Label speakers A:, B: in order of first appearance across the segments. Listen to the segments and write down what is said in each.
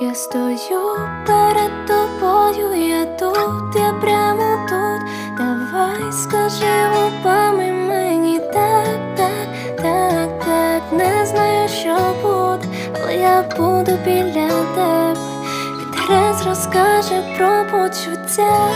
A: Я стою перед тобою, я тут, я прямо тут. Давай скажи губами мені так, так, так, так. Не знаю, що буде, але я буду біля тебе. Вітерець розкаже про почуття,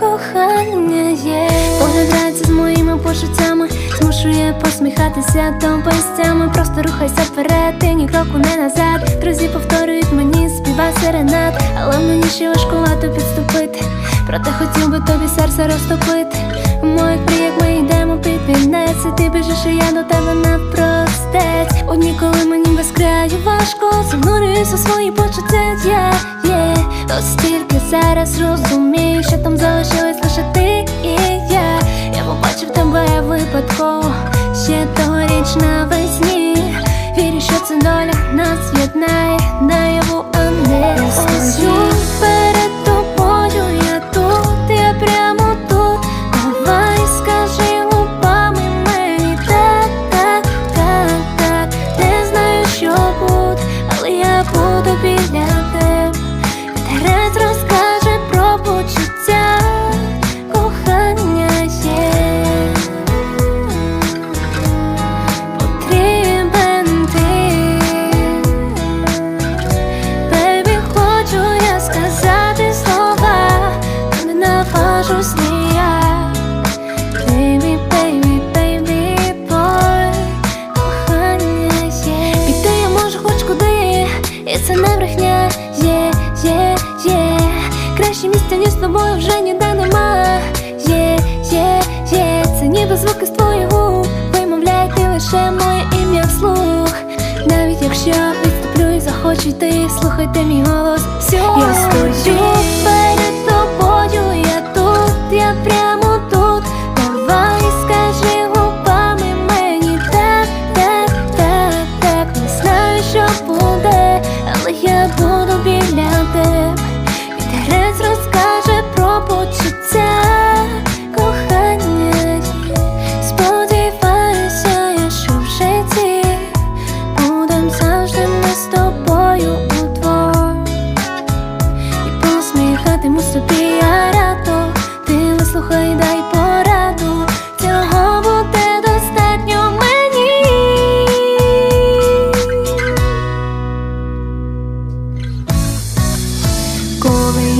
A: кохання є. Погляд грається з моїми почуттями, змушує посміхатися тонкостями. Просто рухайся вперед, і ні кроку не назад. Друзі повторюють мені, співа серенад, але мені ще важкувато підступити. Проте хотів би тобі серце розтопити. У моїх мріях ми йдемо під вінець І ти біжиш, і я до тебе навпростець Одні, коли мені без краю важко Занурююсь у свої почуття, я є Ось тільки зараз розумію, що там залишились лише ти і я тогоріч навесні Вірю, що це доля Краще місця, ніж з тобою вже ніде нема Є, е, є, е, є, це ніби звуки з твоїх губ Вимовляй ти лише моє ім'я вслух. Навіть якщо відступлю і захочу йти, слухайте мій голос. Сьогодні Я стою перед тобою, я тут, я прямо тут. Давай губами мені так, так, так, так Не знаю, що буде.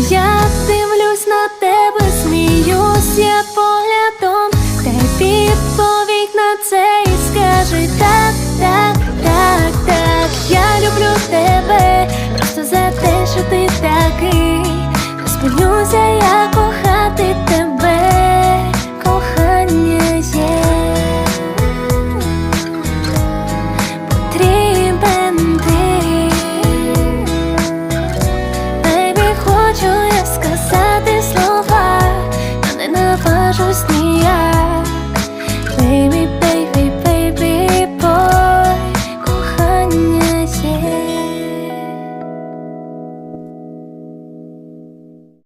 A: я дивлюсь на тебе, сміюсь я поглядом, та й відповідь на це і скажи. Так, так, так, так, я люблю тебе, просто за те, що ти такий, розпинюся як. кажусь не я